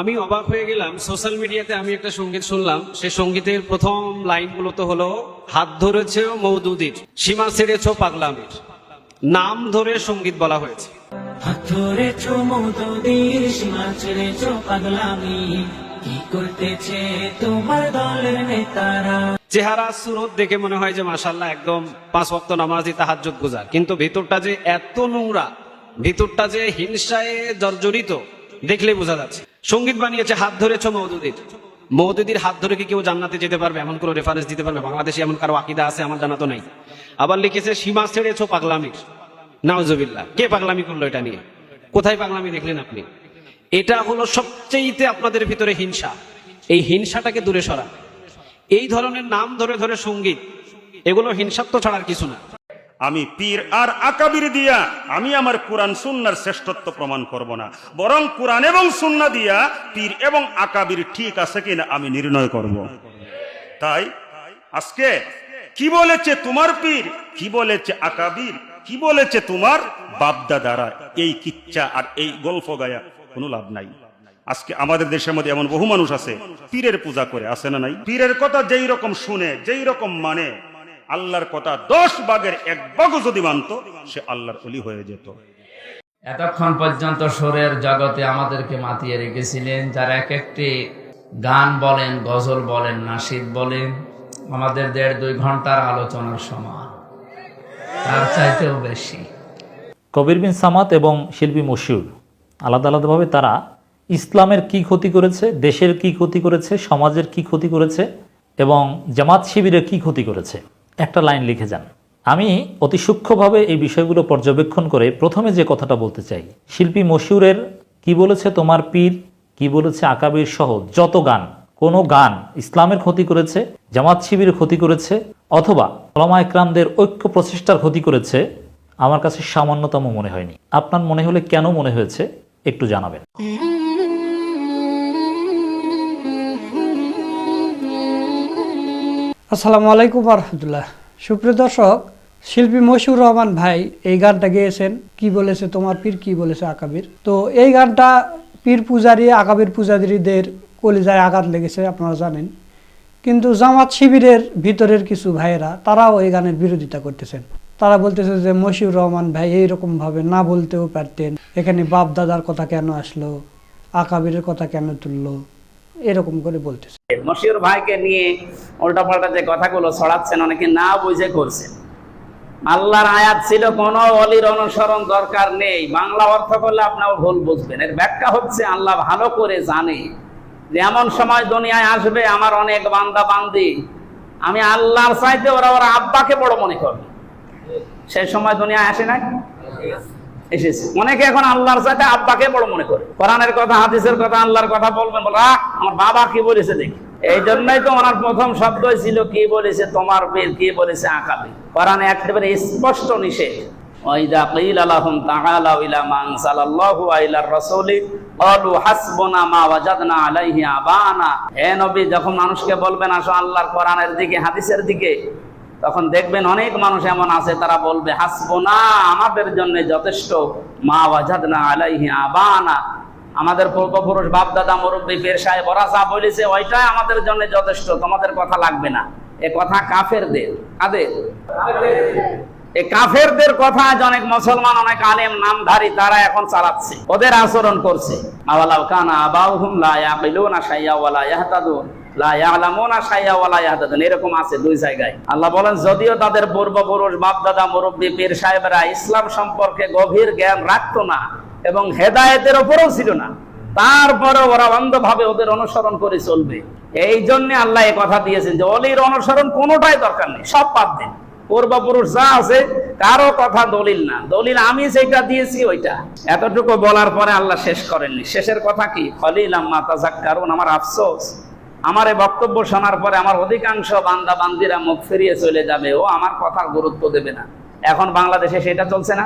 আমি অবাক হয়ে গেলাম সোশ্যাল মিডিয়াতে আমি একটা সংগীত শুনলাম। সে সঙ্গীতের প্রথম লাইনগুলো তো হলো হাত ধরেছে মৌদুদির সীমা ছেড়েছ পাগলামির। নাম ধরে সংগীত বলা হয়েছে। হাত ধরেছ মধুদীর সীমা ছেড়েছ পাগলামি কি করতেছে তোমার দলের নেতারা? চেহারা সুরত দেখে মনে হয় যে মাসাল্লাহ একদম পাঁচ ওয়াক্ত নামাজি তাহাজ্জুদ গুজার। কিন্তু ভিতরটা যে এত নোংরা ভিতরটা যে হিংসায় জর্জরিত দেখলে বোঝা যাচ্ছে। সংগীত বানিয়েছে, হাত ধরেছ মৌদুদির মৌদুদির হাত ধরে কি কেউ জান্নাতে যেতে পারবে? এমন কোনো রেফারেন্স দিতে পারবে? বাংলাদেশে এমন কারও আকিদা আছে? আমার জানা তো নাই। আবার লিখেছে, সীমা ছেড়েছ পাগলামির। নাওজবিল্লা কে পাগলামি করল এটা নিয়ে? কোথায় পাগলামি দেখলেন আপনি? এটা হলো সবচেয়েতে আপনাদের ভিতরে হিংসা। এই হিংসাটাকে দূরে সরা। এই ধরনের নাম ধরে ধরে সংগীত, এগুলো হিংসাত্ব ছাড়ার কিছু না। আমি পীর আর আকাবির দিয়া আমি আমার কোরআন সুন্নার শ্রেষ্ঠত্ব প্রমাণ করব না। বরং কোরআন এবং সুন্না দিয়া পীর এবং আকাবির ঠিক আছে কিনা আমি নির্ণয় করব। তাই আজকে কি বলেছে তোমার পীর, কি বলেছে আকাবির, কি বলেছে তোমার বাপদাদারা? এই কিচ্ছা আর এই গল্প গায়া কোনো লাভ নাই। আজকে আমাদের দেশের মধ্যে এমন বহু মানুষ আছে, পীরের পূজা করে, আছে না নাই? পীরের কথা যেই রকম শুনে, যেই রকম মানে আল্লাহর কথা দশ ভাগের এক ভাগও যদি মানত সে আল্লাহর অলি হয়ে যেত। এতক্ষণ পর্যন্ত সুরের জগতে আমাদেরকে মাতিয়ে রেখেছিলেন যারা এক একটি গান বলেন গজল বলেন নাসিদ বলেন আমাদের দেড় দুই ঘণ্টার আলোচনার সমান তার চাইতেও বেশি। কবির বিন সামাত এবং শিল্পী মশিউর আলাদা আলাদাভাবে তারা ইসলামের কি ক্ষতি করেছে দেশের কি ক্ষতি করেছে সমাজের কি ক্ষতি করেছে এবং জামাত শিবিরের কি ক্ষতি করেছে? একটা লাইন লিখে যান। আমি অতি সূক্ষ্মভাবে এই বিষয়গুলো পর্যবেক্ষণ করে প্রথমে যে কথাটা বলতে চাই, শিল্পী মশিউরের কি বলেছে তোমার পীর? কি বলেছে আকাবির সহ? যত গান, কোনো গান ইসলামের ক্ষতি করেছে, জামাত শিবিরের ক্ষতি করেছে, অথবা ওলামা একরামদের ঐক্য প্রচেষ্টার ক্ষতি করেছে, আমার কাছে সামান্যতম মনে হয়নি। আপনার মনে হলে কেন মনে হয়েছে, একটু জানাবেন। আসসালামু আলাইকুম রহমতুল্লাহ সুপ্রিয় দর্শক, শিল্পী মশিউর রহমান ভাই এই গানটা গেয়েছেন, কি বলেছে তোমার পীর, কি বলেছে আকাবির? তো এই গানটা পীর পূজারী, আকাবির পূজারীদের কলিজায় আঘাত লেগেছে, আপনারা জানেন। কিন্তু জামাত শিবিরের ভিতরের কিছু ভাইয়েরা, তারাও এই গানের বিরোধিতা করতেছেন। তারা বলতেছে যে, মশিউর রহমান ভাই এইরকম ভাবে না বলতেও পারতেন। এখানে বাপ দাদার কথা কেন আসলো? আকাবিরের কথা কেন তুললো? এরকম করে বলতেছে। মশিউর ভাইকে নিয়ে উল্টাপাল্টা যে কথাগুলো ছড়াচ্ছেন, অনেকে না বুঝে করছেন। আল্লাহর আয়াত ছিল, কোন অলির অনুসরণ দরকার নেই। বাংলা অর্থ করলে আপনাও ভুল বুঝবেন। এর ব্যাখ্যা হচ্ছে, আল্লাহ ভালো করে জানে যে এমন সময় দুনিয়ায় আসবে আমার অনেক বান্দা বান্দি। আমি আল্লাহর চাইতে ওরা ওরা আব্বাকে বড় মনে করবে। সেই সময় দুনিয়ায় আসে নাই? এসেছে। অনেকে এখন আল্লাহর সাথে আব্বাকে বড় মনে করে। কোরআনের কথা, হাদিসের কথা, আল্লাহর কথা বলবেন বলা আমার বাবা কি বলেছে দেখি। এই জন্যই তো ওনার প্রথম শব্দই ছিল, কি বলেছে তোমার বীর কি বলেছে আকাবে? কোরআনে একেবারে স্পষ্ট নিষেধ। মা যখন মানুষকে বলবেন, আসো আল্লাহর কোরআনের দিকে, হাদিসের দিকে তখন দেখবেন অনেক মানুষ এমন আছে, তারা বলবে হাসবো না আমাদের জন্য যথেষ্ট। মা ওয়াজাদনা আলাইহি আবানা। আমাদের পূর্বপুরুষ বাপ দাদা মুরব্বী, পীর সাহেব, ওরা যা বলেছে, ওইটাই আমাদের জন্য যথেষ্ট। তোমাদের কথা লাগবে না। এ কথা কাফেরদের। কাদের? এই কাফেরদের কথা আজ অনেক মুসলমান, অনেক আলেম, নামধারী, তারা এখন চালাচ্ছে। ওদের আচরণ করছে। আওয়ালাউ কানা আবাউহুম লা ইয়াকিলুনা শাইয়া ওয়ালা ইয়াহতাদুন। এরকম আছে দুই জায়গায়। আল্লাহ বলেন, যদিও তাদের পূর্বপুরুষ বাপ দাদা মুরব্বী, পীর সাহেবরা ইসলাম সম্পর্কে গভীর জ্ঞান রাখতো না এবং ছিল না। তারপরে ওরা অন্ধভাবে ওদের অনুসরণ করে চলবে। এই জন্য আল্লাহ এ কথা দিয়েছেন যে, অলির অনুসরণ কোনোটাই দরকার নেই, সব বাদ দিন। পূর্বপুরুষ যা আছে, কারও কথা দলিল না। দলিল আমি যেটা দিয়েছি ওইটা। এতটুকু বলার পরে আল্লাহ শেষ করেননি। শেষের কথা কি? আমার আফসোস। আমার এই বক্তব্য শোনার পরে আমার অধিকাংশ বান্দা বান্দিরা মুখ ফিরিয়ে চলে যাবে। ও আমার কথা গুরুত্ব দেবে না। এখন বাংলাদেশে সেটা চলছে না?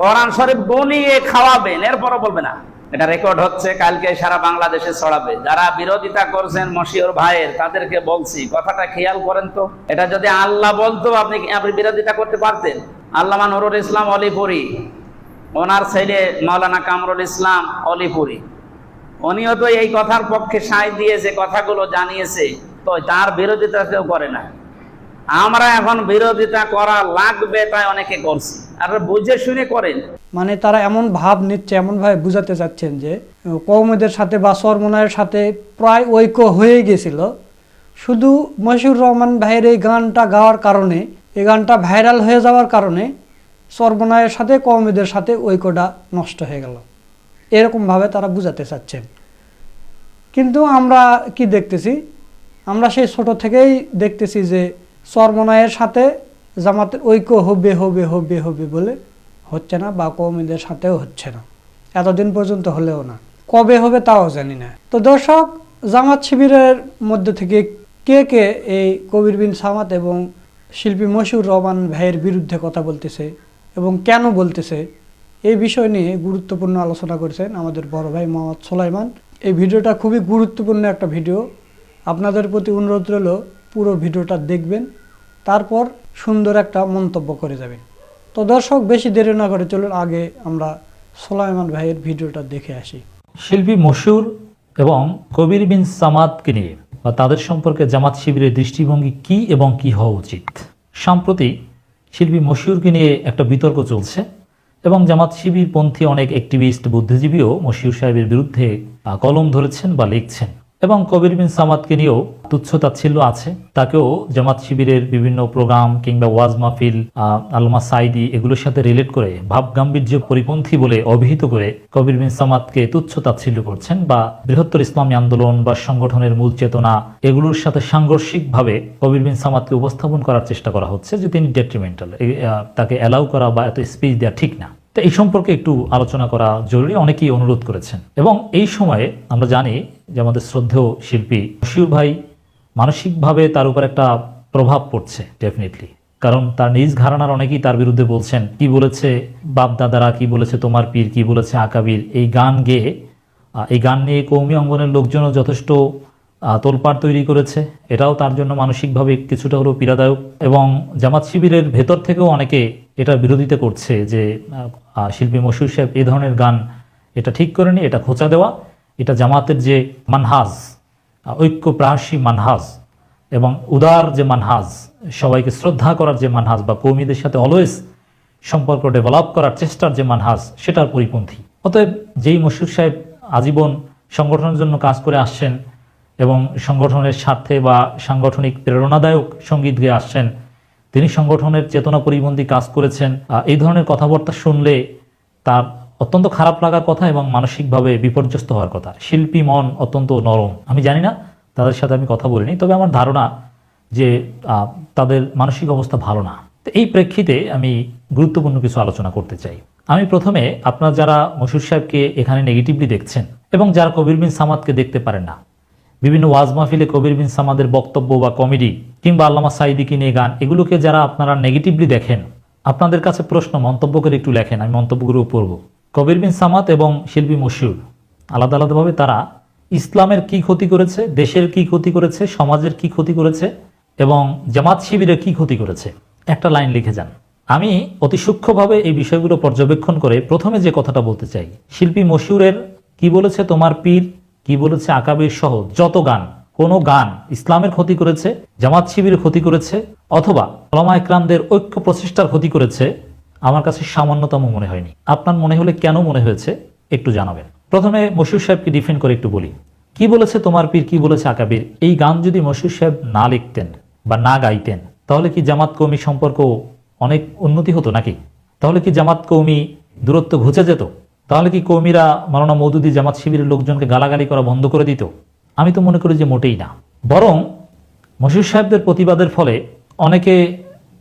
কোরআন শরীফ বনিয়ে খাওয়াবেন, এরপরও বলবে না। এটা রেকর্ড হচ্ছে, কালকে সারা বাংলাদেশে ছড়াবে। যারা বিরোধিতা করছেন মশিউর ভাইয়ের, তাদেরকে বলছি, কথাটা খেয়াল করেন তো। এটা যদি আল্লাহ বলতো, আপনি আপনি বিরোধিতা করতে পারতেন? আল্লামা নুরুল ইসলাম অলিপুরি, ওনার ছেলে মাওলানা কামরুল ইসলাম অলিপুরি। উনিও তো এই কথার পক্ষে সায় দিয়েছে, কথাগুলো জানিয়েছে, তো তার বিরোধিতা কেউ করে না। আমরা এখন বিরোধিতা করা লাগবে তাই অনেকে করছি। আর বুঝে শুনে করেন। মানে তারা এমন ভাব নিচ্ছে, এমনভাবে বুঝাতে চাচ্ছেন যে, কৌমেদের সাথে বা সরমনায়ের সাথে প্রায় ঐক্য হয়ে গেছিল। শুধু মশিউর রহমান ভাইয়ের এই গানটা গাওয়ার কারণে, এই গানটা ভাইরাল হয়ে যাওয়ার কারণে সর্বনায়ের সাথে কৌমেদের সাথে ঐক্যটা নষ্ট হয়ে গেল। এরকমভাবে তারা বুঝাতে চাচ্ছেন কিন্তু আমরা কি দেখতেছি? আমরা সেই ছোট থেকেই দেখতেছি যে সর্বনয়ের সাথে জামাতের ঐক্য হবে হবে হবে হবে বলে হচ্ছে না বা কৌমিদের সাথেও হচ্ছে না। এতদিন পর্যন্ত হলেও না। কবে হবে তাও জানি না। তো দর্শক, জামাত শিবিরের মধ্যে থেকে কে কে এই কবির বিন সামাত এবং শিল্পী মশিউর রহমান ভাইয়ের বিরুদ্ধে কথা বলতেছে এবং কেন বলতেছে এই বিষয় নিয়ে গুরুত্বপূর্ণ আলোচনা করেছেন আমাদের বড় ভাই মোহাম্মদ সোলাইমান। এই ভিডিওটা খুবই গুরুত্বপূর্ণ একটা ভিডিও। আপনাদের প্রতি অনুরোধ রইল, পুরো ভিডিওটা দেখবেন, তারপর সুন্দর একটা মন্তব্য করে যাবেন। তো দর্শক, বেশি দেরি না করে চলুন, আগে আমরা সোলাইমান ভাইয়ের ভিডিওটা দেখে আসি। শিল্পী মশুর এবং কবির বিন সামাদকে নিয়ে বা তাদের সম্পর্কে জামাত শিবিরের দৃষ্টিভঙ্গি কি এবং কি হওয়া উচিত? সম্প্রতি শিল্পী মশিউরকে নিয়ে একটা বিতর্ক চলছে। এবং জামাত শিবির পন্থী অনেক অ্যাক্টিভিস্ট বুদ্ধিজীবীও মশিউর সাহেবের বিরুদ্ধে কলম ধরেছেন বা লিখছেন। এবং কবির বিন সামাদকে নিয়েও তুচ্ছতাচ্ছিল্য আছে। তাকেও জামাত শিবিরের বিভিন্ন প্রোগ্রাম কিংবা ওয়াজ মাহফিল আলমা সাইদি এগুলোর সাথে রিলেট করে ভাব গাম্ভীর্য পরিপন্থী বলে অভিহিত করে কবির বিন সামাদকে তুচ্ছ তাচ্ছিল্য করছেন বা বৃহত্তর ইসলামী আন্দোলন বা সংগঠনের মূল চেতনা এগুলোর সাথে সাংঘর্ষিকভাবে কবির বিন সামাদকে উপস্থাপন করার চেষ্টা করা হচ্ছে যে তিনি ডেট্রিমেন্টাল তাকে অ্যালাউ করা বা এত স্পিচ দেওয়া ঠিক না। তো এই সম্পর্কে একটু আলোচনা করা জরুরি। অনেকেই অনুরোধ করেছেন। এবং এই সময়ে আমরা জানি যে আমাদের শ্রদ্ধেয় শিল্পী শিউর ভাই মানসিকভাবে তার উপর একটা প্রভাব পড়ছে ডেফিনেটলি কারণ তার নিজ ঘরানার অনেকেই তার বিরুদ্ধে বলছেন, কি বলেছে বাপ দাদারা কি বলেছে তোমার পীর? কি বলেছে আকাবির? এই গান গেয়ে এই গান নিয়ে কৌমি অঙ্গনের লোকজনও যথেষ্ট তোলপাড় তৈরি করেছে। এটাও তার জন্য মানসিকভাবে কিছুটা হলেও পীড়াদায়ক। এবং জামাত শিবিরের ভেতর থেকেও অনেকে এটা বিরোধিতা করছে যে শিল্পী মশুর সাহেব এই ধরনের গান এটা ঠিক করেনি, এটা খোঁচা দেওয়া, এটা জামাতের যে মানহাজ ঐক্য প্রাসী মানহাজ এবং উদার যে মানহাজ, সবাইকে শ্রদ্ধা করার যে মানহাজ বা কৌমিদের সাথে অলওয়েজ সম্পর্ক ডেভেলপ করার চেষ্টার যে মানহাজ, সেটার পরিপন্থী। অতএব যেই মশুর সাহেব আজীবন সংগঠনের জন্য কাজ করে আসছেন এবং সংগঠনের স্বার্থে বা সাংগঠনিক প্রেরণাদায়ক সংগীত গেয়ে আসছেন তিনি সংগঠনের চেতনা পরিবন্ধী কাজ করেছেন। এই ধরনের কথাবার্তা শুনলে তার অত্যন্ত খারাপ লাগার কথা এবং মানসিকভাবে বিপর্যস্ত হওয়ার কথা। শিল্পী মন অত্যন্ত নরম। আমি জানি না, তাদের সাথে আমি কথা বলিনি, তবে আমার ধারণা যে তাদের মানসিক অবস্থা ভালো না। তো এই প্রেক্ষিতে আমি গুরুত্বপূর্ণ কিছু আলোচনা করতে চাই। আমি প্রথমে আপনার যারা মশুর সাহেবকে এখানে নেগেটিভলি দেখছেন এবং যারা কবির বিন সামাদকে দেখতে পারেন না বিভিন্ন ওয়াজ মাহফিলে কবির বিন সামাদের বক্তব্য বা কমেডি কিংবা আল্লামা সাইদিকে নিয়ে গান, এগুলোকে যারা আপনারা নেগেটিভলি দেখেন, আপনাদের কাছে প্রশ্ন, মন্তব্য করে একটু লেখেন, আমি মন্তব্যগুলো পড়ব। কবির বিন সামাদ এবং শিল্পী মশিউর, আলাদা আলাদাভাবে তারা ইসলামের কি ক্ষতি করেছে, দেশের কি ক্ষতি করেছে, সমাজের কি ক্ষতি করেছে এবং জামাত শিবিরের কি ক্ষতি করেছে? একটা লাইন লিখে যান। আমি অতি সূক্ষ্মভাবে এই বিষয়গুলো পর্যবেক্ষণ করে প্রথমে যে কথাটা বলতে চাই, শিল্পী মশিউরের কি বলেছে, তোমার পীর কি বলেছে আকাবির সহ যত গান, কোনো গান ইসলামের ক্ষতি করেছে, জামাত শিবিরের ক্ষতি করেছে, অথবা ওলামা ইকরামদের ঐক্য প্রচেষ্টার ক্ষতি করেছে, আমার কাছে সামান্যতম মনে হয়নি। আপনার মনে হলে কেন মনে হয়েছে, একটু জানাবেন। প্রথমে মশুর সাহেবকে ডিফেন্ড করে একটু বলি। কি বলেছে তোমার পীর, কি বলেছে আকাবির? এই গান যদি মশুর সাহেব না লিখতেন বা না গাইতেন, তাহলে কি জামাত কৌমি সম্পর্ক অনেক উন্নতি হতো নাকি? তাহলে কি জামাত কৌমি দূরত্ব ঘুচে যেত? তাহলে কি কৌমিরা মারানা মৌদুদি জামাত শিবিরের লোকজনকে গালাগালি করা বন্ধ করে দিত? আমি তো মনে করি যে মোটেই না। বরং মশুর সাহেবদের প্রতিবাদের ফলে অনেকে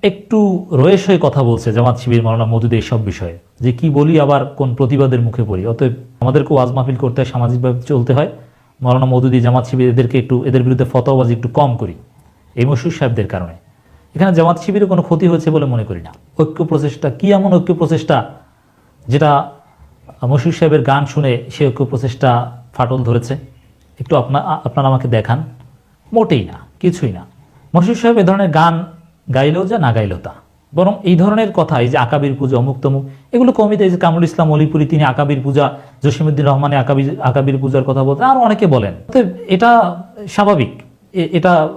একটু রয়েস হয়ে কথা বলছে জামাত শিবির মারানা মৌদুদি এইসব বিষয়ে, যে কি বলি আবার কোন প্রতিবাদের মুখে পড়ি। অতএব আমাদেরকেও ওয়াজ মাহফিল করতে হয়, সামাজিকভাবে চলতে হয়। মৌলানা মৌদুদি জামাত শিবির এদেরকে একটু, এদের বিরুদ্ধে ফতোয়াবাজি একটু কম করি, এই মশুর সাহেবদের কারণে। এখানে জামাত শিবিরের কোনো ক্ষতি হয়েছে বলে মনে করি না। ঐক্য প্রচেষ্টা, কি এমন ঐক্য প্রচেষ্টা যেটা মশুর সাহেবের গান শুনে সে ঐক্য প্রচেষ্টা ফাটল ধরেছে। একটু আপনার আপনারা আমাকে দেখান। মোটেই না, কিছুই না। মশুর সাহেব এ ধরনের গান গাইলেও যা না গাইলেও তা। বরং এই ধরনের কথা, এই যে আকাবির পূজা, অমুক তমুক, এগুলো কমিতে যে কামরুল ইসলাম, অলিপুরি, তিনি আকাবির পূজা জসিমুদ্দিন রহমানে আকাবির আকাবির পূজার কথা বলতেন। আর অনেকে বলেন। এটা স্বাভাবিক। এটা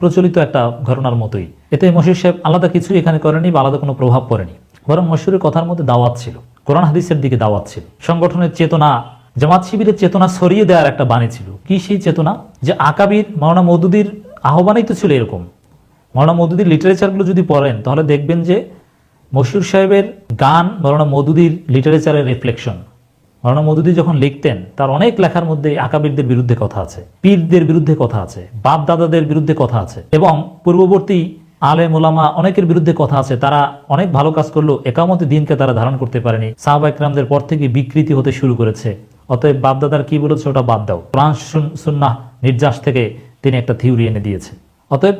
প্রচলিত একটা ঘটনার মতোই। এতে মশির সাহেব আলাদা কিছুই এখানে করেনি বা আলাদা কোনো প্রভাব পড়েনি। বরং মশিরের কথার মধ্যে দাওয়াত ছিল। কোরআন হাদিসের দিকে দাওয়াত ছিল। সংগঠনের চেতনা, জামাত শিবিরের চেতনা সরিয়ে দেওয়ার একটা বাণী ছিল। কি সেই চেতনা? যে আকাবির, মাওলানা মৌদুদির আহ্বানই তো ছিল এরকম। মৌলানা মৌদুদির লিটারেচারগুলো যদি পড়েন, তাহলে দেখবেন যে মশিউর সাহেবের গান মৌলানা মৌদুদির লিটারেচারের রিফ্লেকশন। মৌলানা মৌদুদি যখন লিখতেন, তার অনেক লেখার মধ্যে আকাবিরদের বিরুদ্ধে কথা আছে, পীরদের বিরুদ্ধে কথা আছে বাপ দাদাদের বিরুদ্ধে কথা আছে এবং পূর্ববর্তী আলে মোলামা অনেকের বিরুদ্ধে কথা আছে, তারা অনেক ভালো কাজ করলেও একামতে দিনকে তারা ধারণ করতে পারেনি। সাহাবা ইকরামদের পর থেকে বিকৃতি হতে শুরু করেছে। অতএব বাপদাদার কি বলেছে ওটা বাদ দাও। কোরআন, সুন- সুন্নাহ নির্যাস থেকে তিনি একটা থিওরি এনে দিয়েছে। অতএব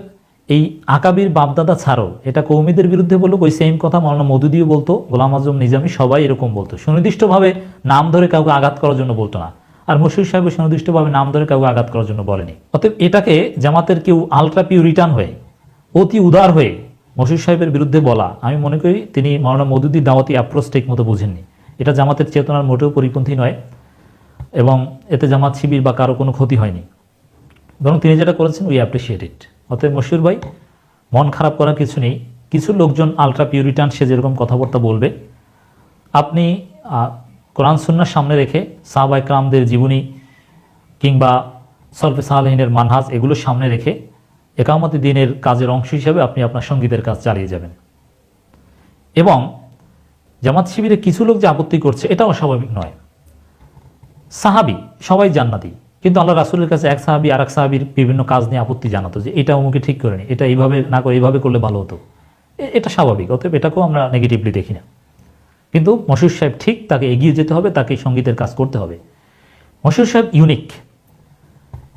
এই আকাবির বাপদাদা ছাড়ো এটা কৌমিদের বিরুদ্ধে বলুক, ওই সেম কথা মৌলানা মধুদিও বলতো, গোলাম আজম নিজামি সবাই এরকম বলতো। সুনির্দিষ্টভাবে নাম ধরে কাউকে আঘাত করার জন্য বলতো না। আর মুশির সাহেব সুনির্দিষ্টভাবে নাম ধরে কাউকে আঘাত করার জন্য বলেনি। অতএব এটাকে জামাতের কেউ আলট্রা পিউরিটান হয়ে অতি উদার হয়ে মশির সাহেবের বিরুদ্ধে বলা। আমি মনে করি তিনি মৌলানা মধুদির দাওয়াতি অ্যাপ্রোচ ঠিক মতো বোঝেননি। এটা জামাতের চেতনার মোটেও পরিপন্থী নয় এবং এতে জামাত, শিবির বা কারও কোনো ক্ষতি হয়নি। বরং তিনি যেটা করেছেন উই অ্যাপ্রিসিয়েট ইট অতএব মশিউর ভাই, মন খারাপ করার কিছু নেই। কিছু লোকজন আলট্রা পিউরিটান সে যেরকম কথাবার্তা বলবে। আপনি কোরআন সুন্নার সামনে রেখে সাহবা ইকরামদের জীবনী কিংবা সলফে সাহালহিনের মানহাজ এগুলো সামনে রেখে একামতি দিনের কাজের অংশ হিসেবে আপনি আপনার সঙ্গীতের কাজ চালিয়ে যাবেন। এবং জামাত শিবিরে কিছু লোক যে আপত্তি করছে এটা অস্বাভাবিক নয়। সাহাবি সবাই জান্নাতি, কিন্তু আল্লাহ রাসুলের কাছে এক সাহাবি আর এক সাহাবির বিভিন্ন কাজ নিয়ে আপত্তি জানাতো যে এটা অমুকে ঠিক করে করেনি, এটা এইভাবে না করে, এইভাবে করলে ভালো হতো। এটা স্বাভাবিক, অতএব এটাকেও আমরা নেগেটিভলি দেখি না। কিন্তু মশুর সাহেব ঠিক তাকে এগিয়ে যেতে হবে, তাকে সঙ্গীতের কাজ করতে হবে। মশুর সাহেব ইউনিক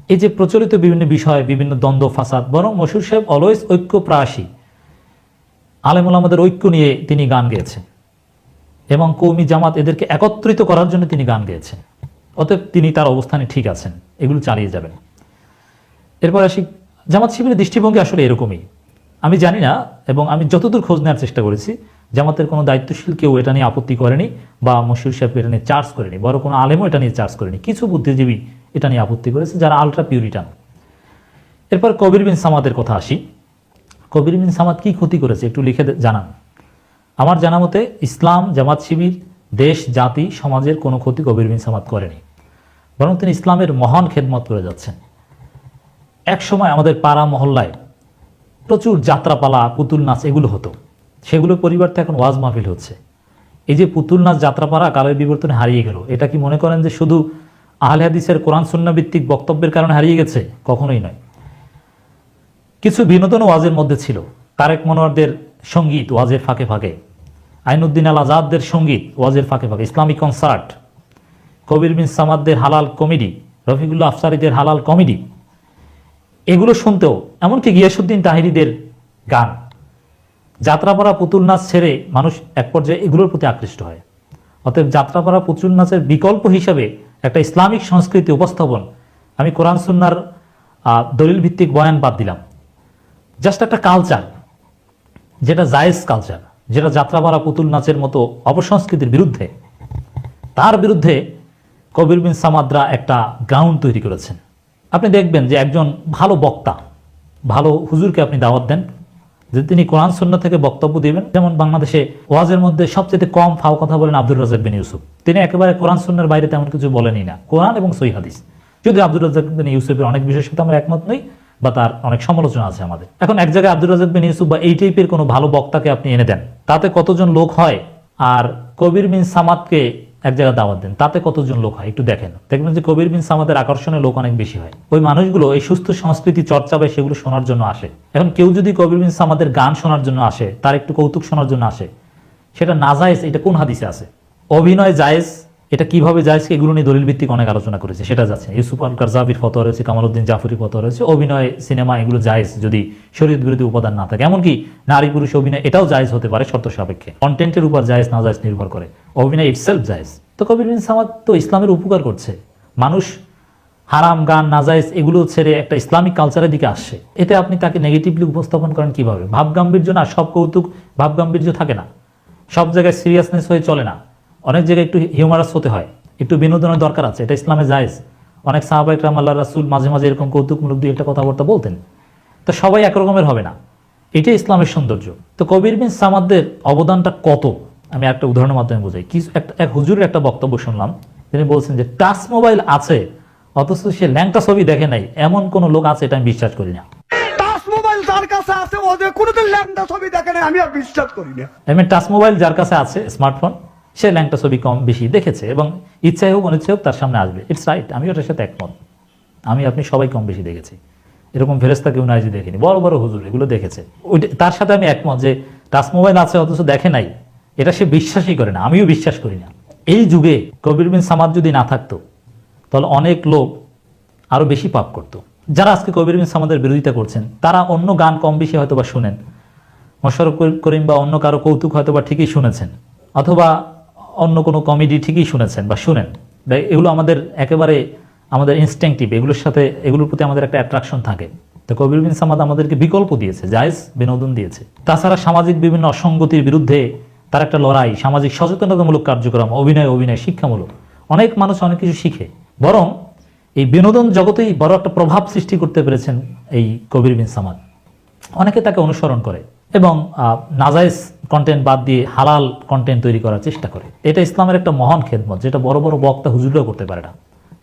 এই যে প্রচলিত বিভিন্ন বিষয়, বিভিন্ন দ্বন্দ্ব, ফাসাদ, বরং মশুর সাহেব অলওয়েজ ঐক্য প্রাসী আলেমুল আমাদের ঐক্য নিয়ে তিনি গান গেয়েছেন এবং কৌমি জামাত এদেরকে একত্রিত করার জন্য তিনি গান গেয়েছেন। অতএব তিনি তার অবস্থানে ঠিক আছেন, এগুলো চালিয়ে যাবেন। এরপর আসি, জামাত শিবিরের দৃষ্টিভঙ্গি আসলে এরকমই। আমি জানি না এবং আমি যতদূর খোঁজ নেওয়ার চেষ্টা করেছি, জামাতের কোনো দায়িত্বশীল কেউ এটা নিয়ে আপত্তি করেনি বা মশিউর সাহেব এটা নিয়ে চার্জ করেনি, বড় কোনো আলেমও এটা নিয়ে চার্জ করেনি। কিছু বুদ্ধিজীবী এটা নিয়ে আপত্তি করেছে, যারা আলট্রা পিউরিটান এরপর কবির বিন সামাদের কথা আসি। কবির বিন সামাদ কি ক্ষতি করেছে একটু লিখে জানান। আমার জানা মতে, ইসলাম, জামাত, শিবির, দেশ, জাতি, সমাজের কোনো ক্ষতি কবির বিন সামাদ করেনি। বরং তিনি ইসলামের মহান খেদমত করে যাচ্ছেন। এক সময় আমাদের পাড়া মহল্লায় প্রচুর যাত্রাপালা, পুতুল নাচ এগুলো হতো। সেগুলোর পরিবর্তে এখন ওয়াজ মাহফিল হচ্ছে। এই যে পুতুল নাচ, যাত্রাপালা কালের বিবর্তনে হারিয়ে গেল, এটা কি মনে করেন যে শুধু আহলে হাদিসের কোরআন ভিত্তিক বক্তব্যের কারণে হারিয়ে গেছে? কখনোই নয়। কিছু বিনোদন ওয়াজের মধ্যে ছিল। তারেক মনোয়ারদের সংগীত ওয়াজের ফাঁকে ফাঁকে। আইনুদ্দিন আল আজাদদের সংগীত ওয়াজের ফাঁকে ফাঁকে। ইসলামিক কনসার্ট, কবির বিন সামাদদের হালাল কমেডি, রফিকুল্লাহ আফসারিদের হালাল কমেডি। এগুলো শুনতেও এমনকি গিয়াসুদ্দিন তাহিরিদের গান। যাত্রাপাড়া পুতুল নাচ ছেড়ে মানুষ এক পর্যায়ে এগুলোর প্রতি আকৃষ্ট হয়। অতএব যাত্রাপাড়া পুতুল নাচের বিকল্প হিসাবে একটা ইসলামিক সংস্কৃতি উপস্থাপন আমি কোরআন সুন্নার দলিল ভিত্তিক বয়ান বাদ দিলাম। জাস্ট একটা কালচার যেটা জায়েজ কালচার যেটা যাত্রাপাড়া পুতুল নাচের মতো অপসংস্কৃতির বিরুদ্ধে, তার বিরুদ্ধে কবির বিন সামাদরা একটা গ্রাউন্ড তৈরি করেছেন। আপনি দেখবেন যে একজন ভালো বক্তা, ভালো হুজুরকে আপনি দাওয়াত দেন যে তিনি কোরআন শূন্য থেকে বক্তব্য দিবেন, যেমন বাংলাদেশে ওয়াজের মধ্যে সবচেয়ে কম ফাও কথা বলেন আব্দুল রাজাক বিন ইউসুফ। তিনি একেবারে কোরআন শূন্যের বাইরে তেমন কিছু বলেনই না। কোরআন এবং সই হাদিস। যদি আব্দুল রাজাক বিন ইউসুফের অনেক বিষয়ের সাথে আমরা একমত নই, বা তার অনেক সমালোচনা আছে আমাদের। এখন এক জায়গায় আব্দুল রাজাক বিন ইউসুফ বা এই টাইপের কোনো ভালো বক্তাকে আপনি এনে দেন, তাতে কতজন লোক হয়? আর কবির বিন সামাদকে এক জায়গায় দাওয়াত দেন। তাতে কতজন লোক হয়? একটু দেখেন। দেখবেন যে কবির বিন সামাদের আকর্ষণে লোক অনেক বেশি হয়। ওই মানুষগুলো এই সুস্থ সংস্কৃতি চর্চা বা সেগুলো শোনার জন্য আসে। এখন কেউ যদি কবির বিন সামাদের গান শোনার জন্য আসে, তার একটু কৌতুক শোনার জন্য আসে, সেটা না জায়েজ, এটা কোন হাদিসে আছে? অভিনয় জায়েজ এটা কীভাবে জায়েজ এগুলো নিয়ে দলিল ভিত্তিক অনেক আলোচনা করেছে, সেটা যাচ্ছে। ইউসুফ আল কারজাবির ফতোয়া রয়েছে, কামালউদ্দিন জাফরি ফতোয়া রয়েছে, অভিনয়, সিনেমা এগুলো জায়েজ যদি শরীর বিরোধী উপাদান না থাকে। এমনকি নারী পুরুষ অভিনয় এটাও জায়েজ হতে পারে শর্ত সাপেক্ষে। কন্টেন্টের উপর জায়েজ, না জায়েজ নির্ভর করে। অভিনয় ইটসেলফ জায়েজ। তো কবির বিন সামাদ তো ইসলামের উপকার করছে। মানুষ হারাম, গান নাজাইজ এগুলো ছেড়ে একটা ইসলামিক কালচারের দিকে আসছে। এতে আপনি তাকে নেগেটিভলি উপস্থাপন করেন কীভাবে? ভাব গাম্ভীর্য না, সব কৌতুক ভাবগাম্ভীর্য থাকে না। সব জায়গায় সিরিয়াসনেস হয়ে চলে না। অনেক জায়গায় একটু হিউমারাস হতে হয় একটু বিনোদনের দরকার আছে এটা ইসলামে জায়েজ। অনেক সাহাবাইক রাম আল্লাহ রাসুল মাঝে মাঝে এরকম কৌতুকমূলক দুই একটা কথাবার্তা বলতেন। তো সবাই একরকমের হবে না। এটাই ইসলামের সৌন্দর্য। তো কবির বিন সামাদদের অবদানটা কত? আমি একটা উদাহরণের মাধ্যমে বোঝাই। কিছু একটা এক হুজুরের একটা বক্তব্য শুনলাম। তিনি বলছেন যে টাচ মোবাইল আছে অথচ সে ল্যাংটা ছবি দেখে নাই। এমন কোন লোক আছে এটা আমি বিশ্বাস করি না। টাচ মোবাইল যার কাছে আছে কোনোদিন ল্যাংটা ছবি দেখে নাই আমি আর বিশ্বাস করি না। টাচ মোবাইল যার কাছে আছে স্মার্টফোন সে ল্যাংটা ছবি কম বেশি দেখেছে এবং ইচ্ছাই হোক অনিচ্ছাই হোক তার সামনে আসবে। ইটস রাইট আমি ওটার সাথে একমত। আমি, আপনি সবাই কম বেশি দেখেছি। এরকম ফেরেস্তা কেউ নাই যে দেখিনি। বড় বড় হুজুর এগুলো দেখেছে। ওইটা, তার সাথে আমি একমত যে টাচ মোবাইল আছে অথচ দেখে নাই। এটা সে বিশ্বাসই করে না, আমিও বিশ্বাস করি না। এই যুগে কবির বিন সামাদ যদি না থাকতো, তাহলে অনেক লোক আরও বেশি পাপ করতো। যারা আজকে কবির বিন সামাদের বিরোধিতা করছেন, তারা অন্য গান কম বেশি হয়তো বা শুনেন। মোশারফ করিম বা অন্য কারও কৌতুক হয়তো বা ঠিকই শুনেছেন। অথবা অন্য কোনো কমেডি ঠিকই শুনেছেন বা শুনেন। এগুলো আমাদের একেবারে, আমাদের ইনস্টিংটিভ এগুলোর সাথে, এগুলোর প্রতি আমাদের একটা অ্যাট্রাকশন থাকে। তো কবির বিন সামাদ আমাদেরকে বিকল্প দিয়েছে, জায়েজ বিনোদন দিয়েছে। তাছাড়া সামাজিক বিভিন্ন অসঙ্গতির বিরুদ্ধে তার একটা লড়াই, সামাজিক সচেতনতামূলক কার্যক্রম, অভিনয় অভিনয়, শিক্ষামূলক। অনেক মানুষ অনেক কিছু শিখে। বরং এই বিনোদন জগতেই বড় একটা প্রভাব সৃষ্টি করতে পেরেছেন এই কবির বিন সামাদ। অনেকে তাকে অনুসরণ করে এবং নাজাইজ কন্টেন্ট বাদ দিয়ে হালাল কন্টেন্ট তৈরি করার চেষ্টা করে। এটা ইসলামের একটা মহান খেদমত, যেটা বড় বড় বক্তা হুজুরও করতে পারে না।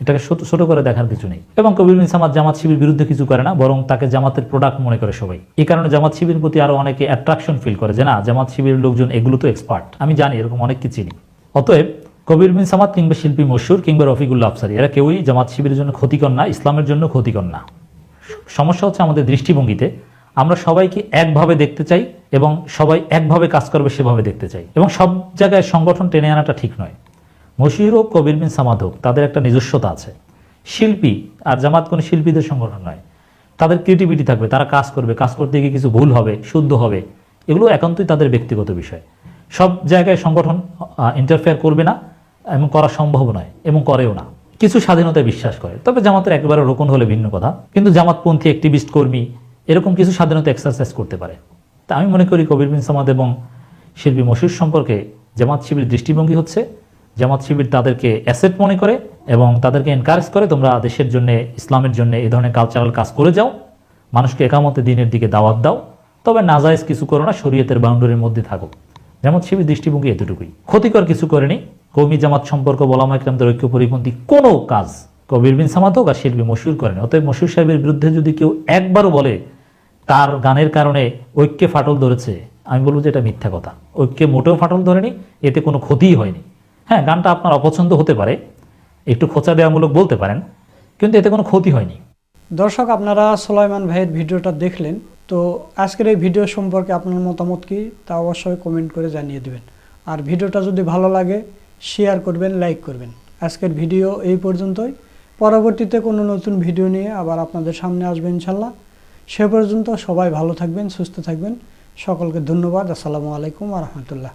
এটাকে ছোট করে দেখার কিছু নেই। এবং কবির বিন জামাত শিবির বিরুদ্ধে কিছু করে না, বরং তাকে জামাতের প্রোডাক্ট মনে করে সবাই। এই কারণে জামাত শিবির প্রতি আরও অনেকে অ্যাট্রাকশন ফিল করে যে, না, জামাত শিবিরের লোকজন এগুলো তো এক্সপার্ট আমি জানি এরকম অনেককে চিনি। অতএব কবির বিন সামাদ কিংবা শিল্পী মশুর কিংবা রফিকুল্লা আফসারি, এরা কেউই জামাত শিবিরের জন্য ক্ষতিকর না, ইসলামের জন্য ক্ষতিকর না। সমস্যা হচ্ছে আমাদের দৃষ্টিভঙ্গিতে আমরা সবাইকে একভাবে দেখতে চাই এবং সবাই একভাবে কাজ করবে সেভাবে দেখতে চাই। এবং সব জায়গায় সংগঠন টেনে আনাটা ঠিক নয়। মশির হোক কবির বিন সামাদ হোক, তাদের একটা নিজস্বতা আছে। শিল্পী আর জামাত কোনো শিল্পীদের সংগঠন নয়। তাদের ক্রিয়েটিভিটি থাকবে, তারা কাজ করবে, কাজ করতে গিয়ে কিছু ভুল হবে, শুদ্ধ হবে, এগুলো একান্তই তাদের ব্যক্তিগত বিষয়। সব জায়গায় সংগঠন ইন্টারফেয়ার করবে না এবং করা সম্ভব নয় এবং করেও না। কিছু স্বাধীনতায় বিশ্বাস করে, তবে জামাতের একেবারে রোকন হলে ভিন্ন কথা। কিন্তু জামাতপন্থী অ্যাক্টিভিস্ট কর্মী এরকম কিছু স্বাধীনতা এক্সারসাইজ করতে পারে। তা আমি মনে করি কবির বিন সামাদ এবং শিল্পী মশুর সম্পর্কে জামাত শিবির দৃষ্টিভঙ্গি হচ্ছে। জামাত শিবির তাদেরকে অ্যাসেট মনে করে এবং তাদেরকে এনকারেজ করে, তোমরা দেশের জন্য, ইসলামের জন্য এই ধরনের কালচারাল কাজ করে যাও। মানুষকে একামতে দিনের দিকে দাওয়াত দাও। তবে নাজায়েজ কিছু করো না, শরীয়তের বাউন্ডারির মধ্যে থাকো। জামাত শিবির দৃষ্টিভঙ্গি এতটুকুই। ক্ষতিকর কিছু করেনি। কৌমি জামাত সম্পর্ক বলামা ইকরামদের ঐক্য পরিপন্থী কোনো কাজ কবির বিন সামাদ হোক আর শিল্পী মশুর করেন। অতএব মশুর সাহেবের বিরুদ্ধে যদি কেউ একবারও বলে, তার গানের কারণে ঐক্যে ফাটল ধরেছে, আমি বলব যে এটা মিথ্যা কথা। ঐক্যে মোটেও ফাটল ধরেনি, এতে কোনো ক্ষতিই হয়নি। হ্যাঁ গানটা আপনার অপছন্দ হতে পারে, একটু খোঁচা দেওয়ামূলক বলতে পারেন, কিন্তু এতে কোনো ক্ষতি হয়নি। দর্শক, আপনারা সোলাইমান ভাইয়ের ভিডিওটা দেখলেন, তো আজকের এই ভিডিও সম্পর্কে আপনার মতামত কি, তা অবশ্যই কমেন্ট করে জানিয়ে দেবেন। আর ভিডিওটা যদি ভালো লাগে শেয়ার করবেন লাইক করবেন। আজকের ভিডিও এই পর্যন্তই। পরবর্তীতে কোনো নতুন ভিডিও নিয়ে আবার আপনাদের সামনে আসবেন ইনশাল্লাহ। সে পর্যন্ত সবাই ভালো থাকবেন, সুস্থ থাকবেন। সকলকে ধন্যবাদ। আসসালামু আলাইকুম রহমতুল্লাহ।